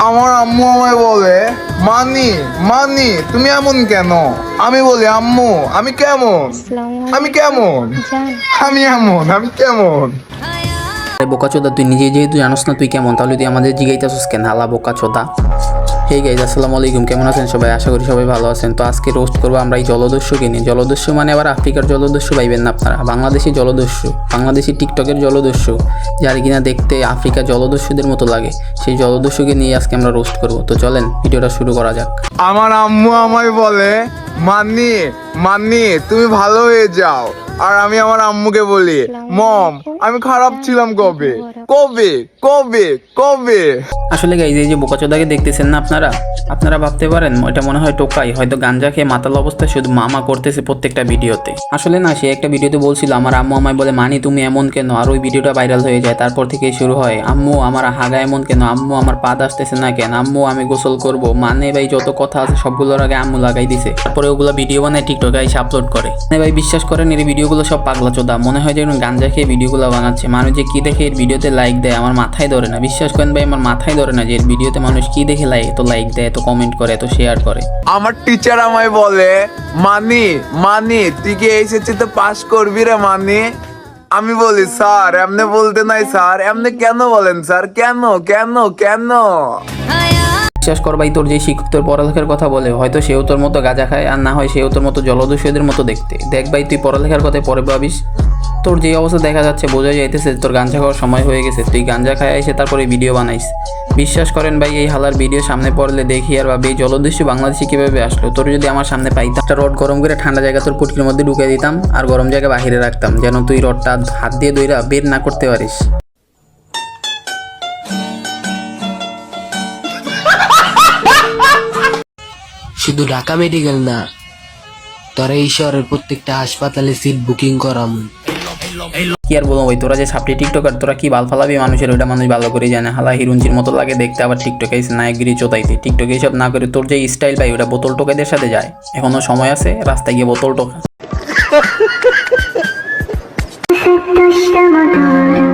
আমার আম্মু আমায় বলে মানি মানি তুমি এমন কেন? আমি বলি আম্মু আমি কেমন? আমি কেমন? আমি এমন আমি কেমন? বোকা চোদা তুই নিজে যেহেতু জানোস না তুই কেমন তাহলে তুই আমাদের জিগাইতে জিগাইতেছিস কেন হালা বোকা চোদা হে গাইজ আসসালামু আলাইকুম। কেমন আছেন সবাই? আশা করি সবাই ভালো আছেন। তো আজকে রোস্ট করব আমরা এই জলদস্যুকে নিয়ে। জলদস্যু মানে আবার আফ্রিকার জলদস্যু পাইবেন না আপনারা। বাংলাদেশি জলদস্যু। বাংলাদেশি টিকটকের জলদস্যু। যার কিনা দেখতে আফ্রিকা জলদস্যুদের মতো লাগে। সেই জলদস্যুকে নিয়ে আজকে আমরা রোস্ট করব। তো চলেন, ভিডিওটা শুরু করা যাক। আমার আম্মু আমায় বলে মানি মানি তুমি ভালো হয়ে যাও। আর আমি আমার আম্মুকে বলি মম আমি খারাপ ছিলাম কবে? কবে? কবে? কবে? আসলে গাইজ এই যে বোকাচোদাকে দেখতেছেন না আপনারা? আপনারা ভাবতে পারেন এটা মনে হয় টোকাই। হয়তো গাঞ্জা খেয়ে মাতাল অবস্থায় শুধু মামা করতেছে প্রত্যেকটা ভিডিওতে। আসলে না সে একটা ভিডিওতে বলছিল আমার আম্মু আমায় বলে মানি তুমি এমন কেন আর ওই ভিডিওটা ভাইরাল হয়ে যায় তারপর থেকে শুরু হয় আম্মু আমার হাগা এমন কেন? আম্মু আমার পা আসতেছে না কেন? আম্মু আমি গোসল করব। মানে ভাই যত কথা আছে সবগুলোর আগে আম্মু লাগাই দিছে। তারপরে ওগুলো ভিডিও বানায় টিকটকে এসে আপলোড করে মানে ভাই বিশ্বাস করেন এর ভিডিওগুলো সব পাগলা চোদা মনে হয় যে এরকম গাঞ্জা খেয়ে ভিডিওগুলো বানাচ্ছে। মানুষ যে কি দেখে এর ভিডিওতে লাইক দেয় আমার মাথায় ধরে না। বিশ্বাস করেন ভাই আমার মাথায় ধরে না যে এর ভিডিওতে মানুষ কি দেখে লাইক এত লাইক দেয় এত কমেন্ট করে এত শেয়ার করে। আমার টিচার আমায় বলে মানি মানি তুই কি এসেছি তো পাস করবি রে মানি? আমি বলি স্যার এমনি বলতে নাই স্যার। এমনি কেন বলেন স্যার? কেন কেন কেন? বিশ্বাস কর ভাই, তোর যে শিক্ষক, তোর পড়ালেখার কথা বলে, হয়তো সেও তোর মতো গাঁজা খায়, আর না হয় সেও তোর মতো জলদস্যুদের মতো দেখতে। দেখ ভাই, তুই পড়ালেখার কথা পরে ভাবিস? তোর যে অবস্থা দেখা যাচ্ছে বোঝা যাইতেছে, তোর গাঞ্জা খাওয়ার সময় হয়ে গেছে। তুই গাঞ্জা খায় এসে তারপরে ভিডিও বানাইস। বিশ্বাস করেন ভাই, এই হালার ভিডিও সামনে পড়লে দেখি আর ভাবি, জলদস্যু বাংলাদেশে কীভাবে আসলো? তোর যদি আমার সামনে পাইতাম, একটা রড গরম করে ঠান্ডা জায়গা তোর পুটকির মধ্যে ঢুকে দিতাম, আর গরম জায়গা বাহিরে রাখতাম, যেন তুই রডটা হাত দিয়ে দইরা বের না করতে পারিস। শুধু ঢাকা মেডিকেল না তোরা এই শহরের প্রত্যেকটা হাসপাতালে সিট বুকিং করাম। কি আর বলব ভাই তোরা যে সাপটি টিকটকার তোরা কি ভালো ফালাবি মানুষের? ওটা মানুষ ভালো করে জানে। হালা হিরুঞ্জির মতো লাগে দেখতে আবার টিকটকে নায়কগিরি চোতাইতে। টিকটকে এসব না করে তোর যে স্টাইল ভাই ওটা বোতল টোকাদের সাথে যায়। এখনও সময় আছে রাস্তায় গিয়ে বোতল টোকা।